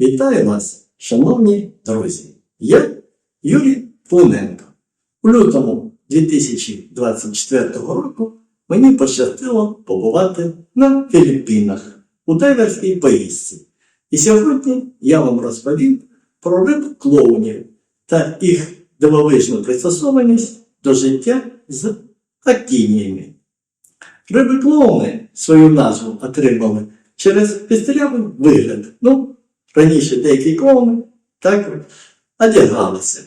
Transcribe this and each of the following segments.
Вітаю вас, шановні друзі! Я Юрій Плиненко. У лютому 2024 року мені пощастило побувати на Філіппінах у дайверській поїздці. І сьогодні я вам розповім про риб клоунів та їх дивовижну пристосованість до життя з актініями. Риби клоуни свою назву отримали через пістрявий вигляд. Ну, раніше деякі клоуни так одягалися.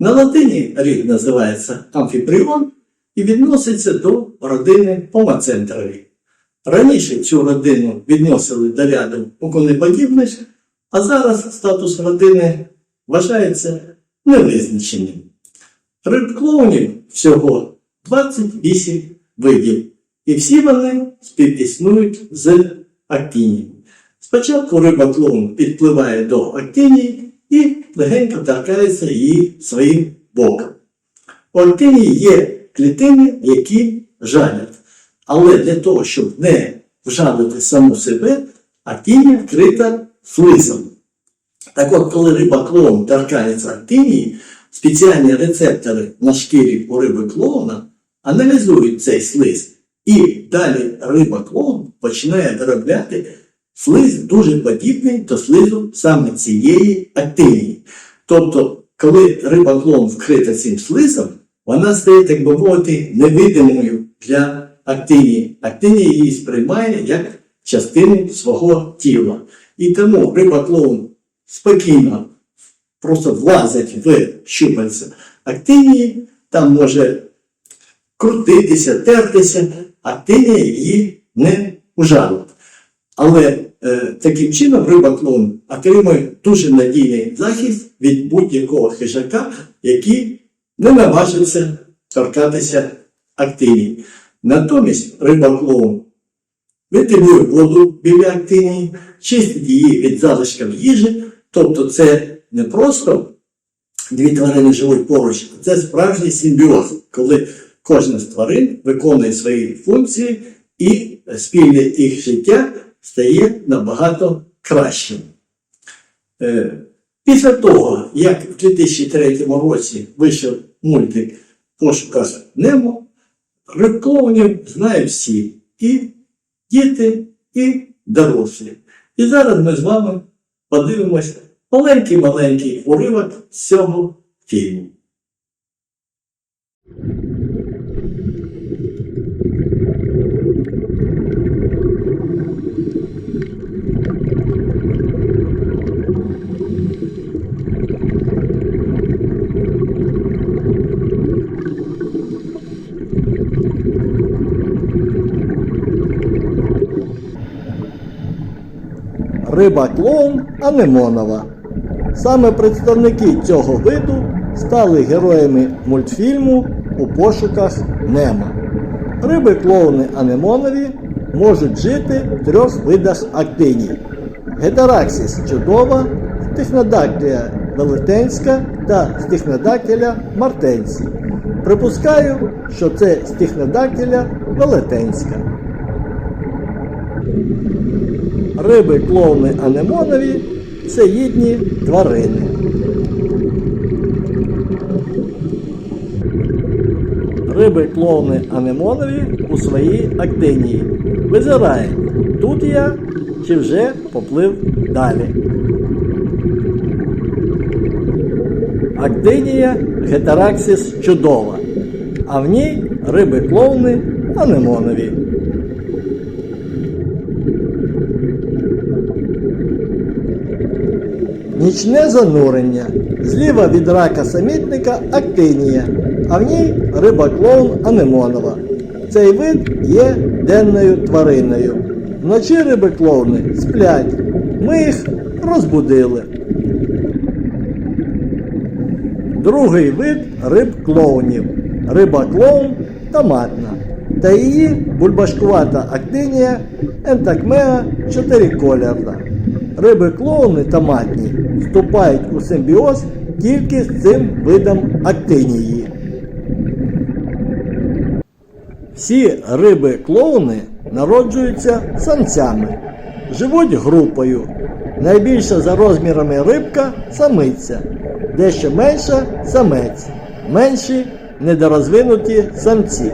На латині рід називається амфіпріон і відноситься до родини помацентрові. Раніше цю родину відносили до ряду окунеподібних, а зараз статус родини вважається невизначеним. Риб клоунів всього 28 видів, і всі вони співіснують з актінією. Спочатку риба клоун підпливає до актинії і легенько торкається її своїм боком. У актинії є клітини, які жалять. Але для того, щоб не вжалити саму себе, актинія вкрита слизом. Так от, коли риба клоун торкається актинії, спеціальні рецептори на шкірі у риби клоуна аналізують цей слиз. І далі риба клоун починає виробляти слиз дуже подібний до слизу саме цієї актинії. Тобто, коли риба клоун вкрита цим слизом, вона стає, так би мовити, невидимою для актинії. Актинія її сприймає як частину свого тіла. І тому риба клоун спокійно просто влазить в щупальця актинії, там може крутитися, тертися, актинія її не ужалить. Але таким чином риба клоун отримує дуже надійний захист від будь-якого хижака, який не наважився торкатися актинії. Натомість риба клоун витримує воду біля актинії, чистить її від залишків їжі, тобто це не просто дві тварини живуть поруч, це справжній симбіоз, коли кожна з тварин виконує свої функції і спільне їх життя стає набагато кращим. Е, Після того, як в 2003 році вийшов мультик Пошуках Немо, рибклоунів знають всі і діти, і дорослі. І зараз ми з вами подивимося маленький-маленький уривок цього фільму. Риба клоун Анемонова. Саме представники цього виду стали героями мультфільму у пошуках Немо. Риби клоуни Анемонові можуть жити в трьох видах актиній. Гетераксіс чудова, стихнодактія велетенська та стихнодактіля мартенці. Припускаю, що це стихнодактіля велетенська. Риби клоуни анемонові це їдні тварини. Риби клоуни анемонові у своїй актинії. Визирають, тут я чи вже поплив далі. Актинія гетераксіс чудова, а в ній риби клоуни анемонові. Нічне занурення. Зліва від рака самітника актинія, а в ній риба клоун анемонова. Цей вид є денною твариною. Вночі риби клоуни сплять. Ми їх розбудили. Другий вид риб клоунів. Риба клоун томатна. Та її бульбашкувата актинія ентакмеа чотирикольорна. Риби клоуни томатні вступають у симбіоз тільки з цим видом актинії. Всі риби клоуни народжуються самцями, живуть групою. Найбільша за розмірами рибка самиця, дещо менша самець, менші недорозвинуті самці.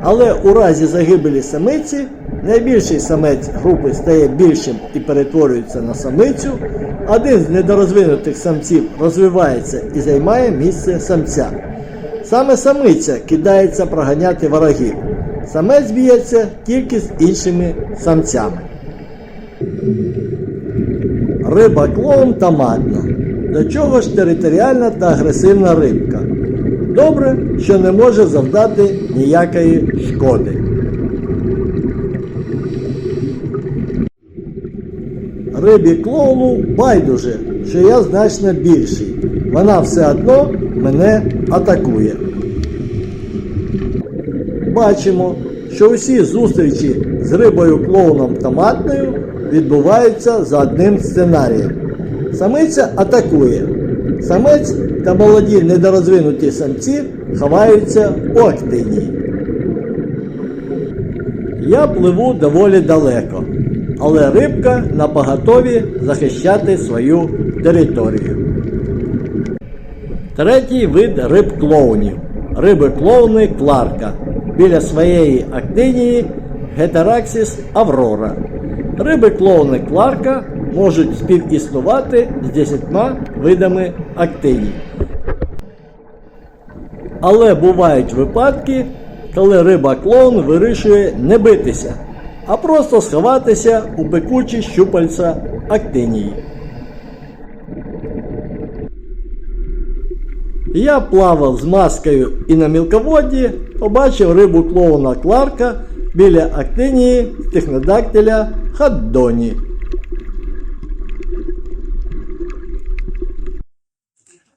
Але у разі загибелі самиці найбільший самець групи стає більшим і перетворюється на самицю. Один з недорозвинутих самців розвивається і займає місце самця. Саме самиця кидається проганяти ворогів. Самець б'ється тільки з іншими самцями. Риба клоун томатна. До чого ж територіальна та агресивна рибка? Добре, що не може завдати ніякої шкоди. Рибі клоуну байдуже, що я значно більший. Вона все одно мене атакує. Бачимо, що усі зустрічі з рибою клоуном томатною відбуваються за одним сценарієм. Самиця атакує. Самець та молоді недорозвинуті самці ховаються у актинії. Я пливу доволі далеко, але рибка на поготові захищати свою територію. Третій вид риб клоунів. Риби клоуни Кларка. Біля своєї актинії Гетераксіс Аврора. Риби клоуни Кларка можуть співіснувати з 10 видами актиній. Але бувають випадки, коли риба клоун вирішує не битися, а просто сховатися у пекучі щупальця актинії. Я плавав з маскою і на мілководді побачив рибу клоуна Кларка біля актинії технодактиля Хаддоні.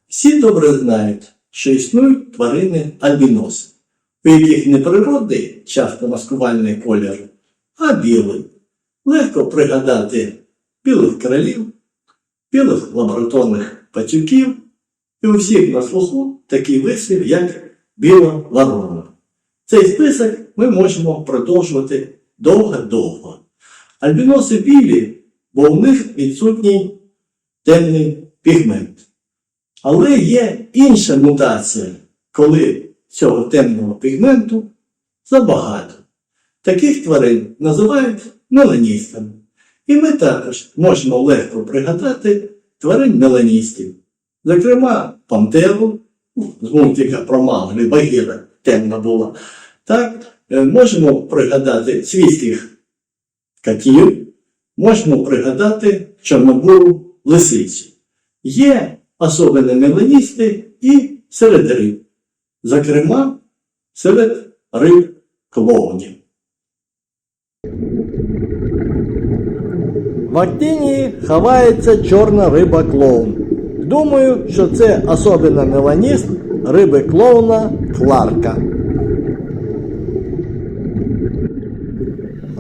Всі добре знають, що існують тварини альбіноси, у яких не природний, часто маскувальний колір, а білий. Легко пригадати білих королів, білих лабораторних пацюків і у всіх на слуху такий вислів, як біла ворона. Цей список ми можемо продовжувати довго-довго. Альбіноси білі, бо у них відсутній темний пігмент. Але є інша мутація, коли цього темного пігменту забагато. Таких тварин називають меланістами. І ми також можемо легко пригадати тварин меланістів. Зокрема, пантеру з мультика про Мауглі, Багіра темна була. Так, е, можемо пригадати свійських котів, можемо пригадати чорнобуру лисицю. Є особливі меланісти і серед риб, зокрема, серед риб клоунів. В актинії ховається чорна риба клоун. Думаю, що це особливо меланіст риби клоуна Кларка.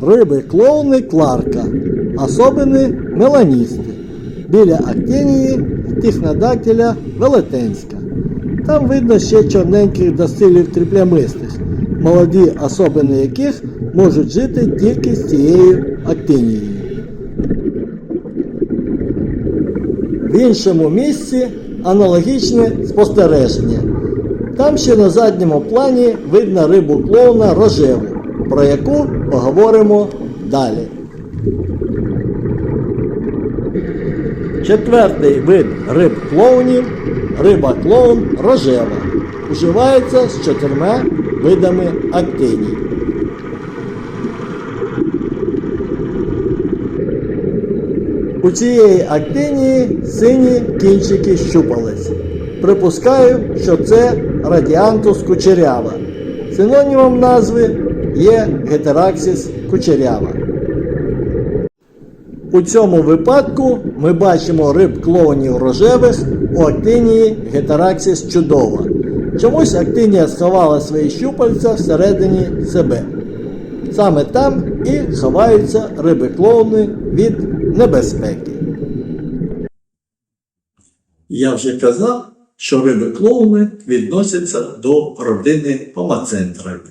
Риби клоуни Кларка. Особливі меланісти. Біля актинії тихнодактиля Велетенська. Там видно ще чорненьких достилів тріплямистих, молоді особини яких можуть жити тільки з цією актинією. В іншому місці аналогічне спостереження. Там ще на задньому плані видно рибу клоуна рожеву, про яку поговоримо далі. Четвертий вид риб клоунів риба клоун рожева. Уживається з чотирма видами актиній. У цієї актинії сині кінчики щупалець. Припускаю, що це радіантус кучерява. Синонімом назви є гетераксіс кучерява. У цьому випадку ми бачимо риб клоунів рожевих у актинії гетераксіс чудова. Чомусь актинія сховала свої щупальця всередині себе. Саме там і ховаються риби клоуни від небезпеки. Я вже казав, що риби клоуни відносяться до родини помацентрових.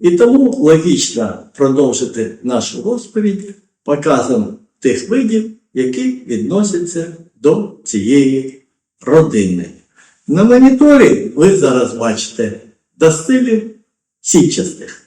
І тому логічно продовжити нашу розповідь показом тих видів, які відносяться до цієї родини. На моніторі ви зараз бачите достилів сітчастих.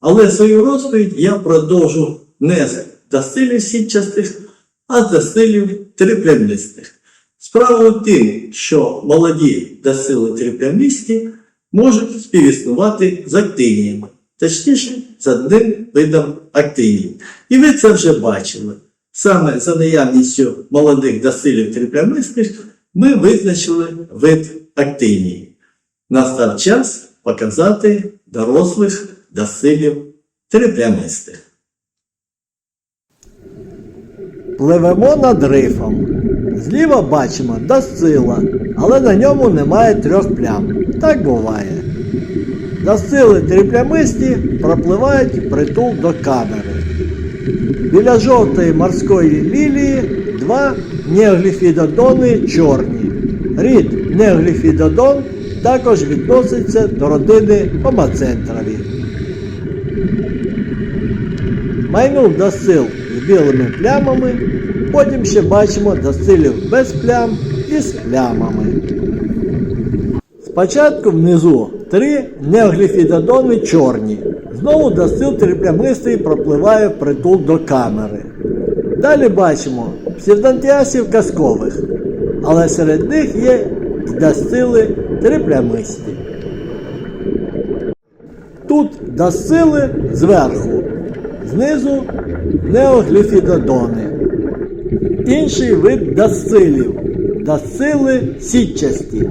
Але свою розповідь я продовжу не з достилів сітчастих, а з достилів триплямистих. Справа в тім, що молоді достили триплямисті можуть співіснувати з актиніями, точніше, з одним видом актиній. І ви це вже бачили. Саме за наявністю молодих достилів триплямистих ми визначили вид актинії. Настав час показати дорослих достилів триплямистих. Пливемо над рифом. Зліва бачимо досила, але на ньому немає трьох плям. Так буває. Досили тріплямисті пропливають притул до камери. Біля жовтої морської лілії два неогліфідодони чорні. Рід неогліфідодон також відноситься до родини помацентрові. Майнув досил з білими плямами, потім ще бачимо досилів без плям і з плямами. Спочатку внизу три неогліфідодони чорні. Знову досил триплямистий пропливає притул до камери. Далі бачимо псевдонтіасів казкових, але серед них є й досили триплямисті. Тут досили зверху, знизу неогліфідодони. Інший вид досилів досили сітчасті.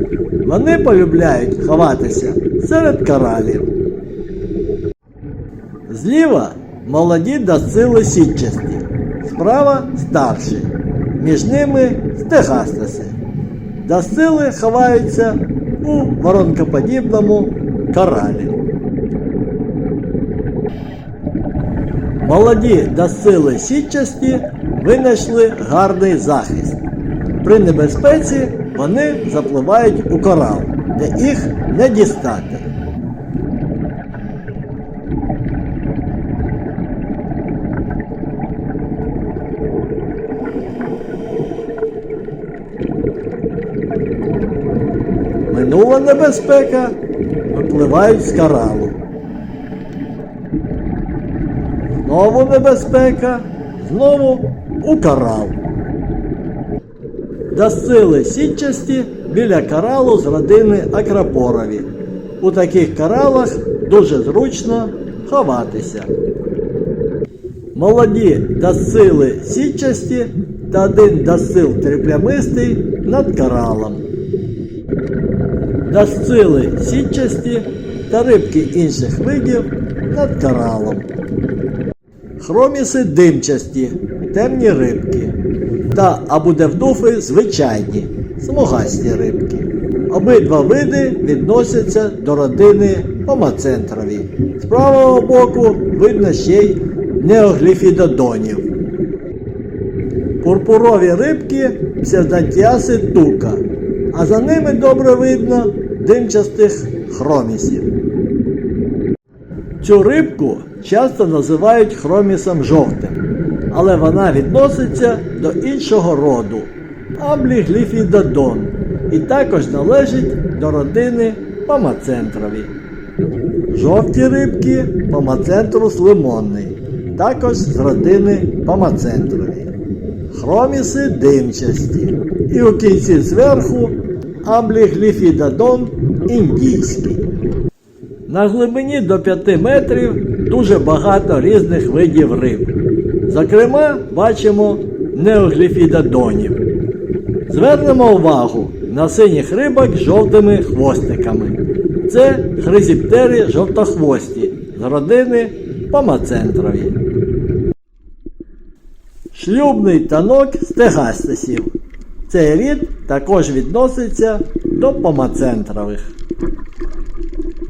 Вони полюбляють ховатися серед коралів. Зліва молоді досили сітчасті, справа старші. Між ними стегастаси. Досили ховаються у воронкоподібному коралі. Молоді досили сітчасті винайшли гарний захист. При небезпеці вони запливають у корал, де їх не дістати. Минула небезпека, випливають з коралу. Знову небезпека, знову у корал. Досили сітчасті біля коралу з родини Акрапорові. У таких коралах дуже зручно ховатися. Молоді досили сітчасті та один досил триплямистий над коралом. Досили сітчасті та рибки інших видів над коралом. Хроміси димчасті, темні рибки та абудевдуфи звичайні, смугасті рибки. Обидва види відносяться до родини помацентрові. З правого боку видно ще й неогліфідодонів. Пурпурові рибки псевдантіаси тука, а за ними добре видно димчастих хромісів. Цю рибку часто називають хромісом жовтим, але вона відноситься до іншого роду амблігліфідодон і також належить до родини помацентрові. Жовті рибки помацентрус лимонний, також з родини помацентрові. Хроміси димчасті. І у кінці зверху амблігліфідодон індійський. На глибині до 5 метрів дуже багато різних видів риб. Зокрема, бачимо неогліфідодонів. Звернемо увагу на синіх рибок з жовтими хвостиками. Це хризіптери жовтохвості з родини помацентрові. Шлюбний танок стегастисів. Цей рід також відноситься до помацентрових.